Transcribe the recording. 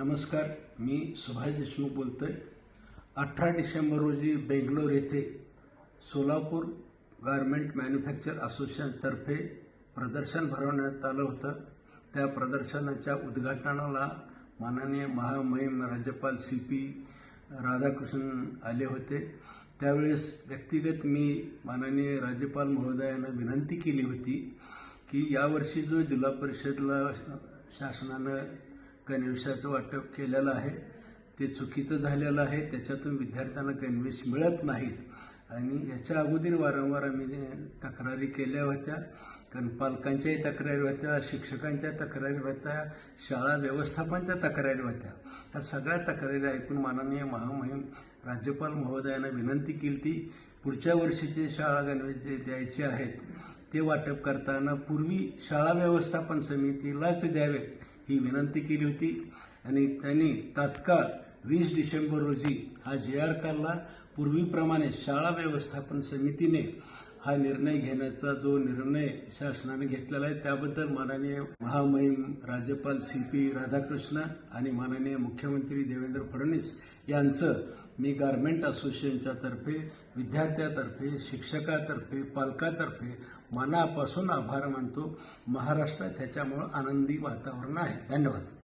नमस्कार मी सुभाष देशमुख आहे अठरा डिसेंबर रोजी बेंगलोर येथे सोलापूर गारमेंट मॅन्युफॅक्चर असोसिएशनतर्फे प्रदर्शन भरवण्यात आलं होतं. त्या प्रदर्शनाच्या उद्घाटनाला माननीय महामहिम राज्यपाल सी पी राधाकृष्णन आले होते. त्यावेळेस व्यक्तिगत मी माननीय राज्यपाल महोदयांना विनंती केली होती की यावर्षी जो जिल्हा परिषदला शासनानं गणवेशाचं वाटप केलेलं आहे. ते चुकीचं झालेलं आहे. त्याच्यातून विद्यार्थ्यांना गणवेश मिळत नाहीत. आणि याच्या अगोदर वारंवार आम्ही तक्रारी केल्या होत्या. कारण पालकांच्याही तक्रारी होत्या शिक्षकांच्या तक्रारी होत्या शाळा व्यवस्थापनाच्या तक्रारी होत्या. ह्या सगळ्या तक्रारी ऐकून माननीय महामहिम राज्यपाल महोदयांना विनंती केली. ती पुढच्या वर्षीचे शाळा गणवेश जे द्यायचे आहेत ते वाटप करताना पूर्वी शाळा व्यवस्थापन समितीलाच द्यावेत ही विनंती केली होती. आणि त्यांनी तात्काळ वीस डिसेंबर रोजी हा जे आर काढला पूर्वीप्रमाणे शाळा व्यवस्थापन समितीने हा निर्णय घेण्याचा जो निर्णय शासनाने घेतलेला आहे त्याबद्दल माननीय महामहिम राज्यपाल सी पी राधाकृष्ण आणि माननीय मुख्यमंत्री देवेंद्र फडणवीस यांचं मी गारमेंट असोसिएशनच्या तर्फे विद्यार्थ्यातर्फे शिक्षकातर्फे पालकातर्फे मनापासून आभार मानतो. महाराष्ट्रात त्याच्यामुळं आनंदी वातावरण आहे. धन्यवाद.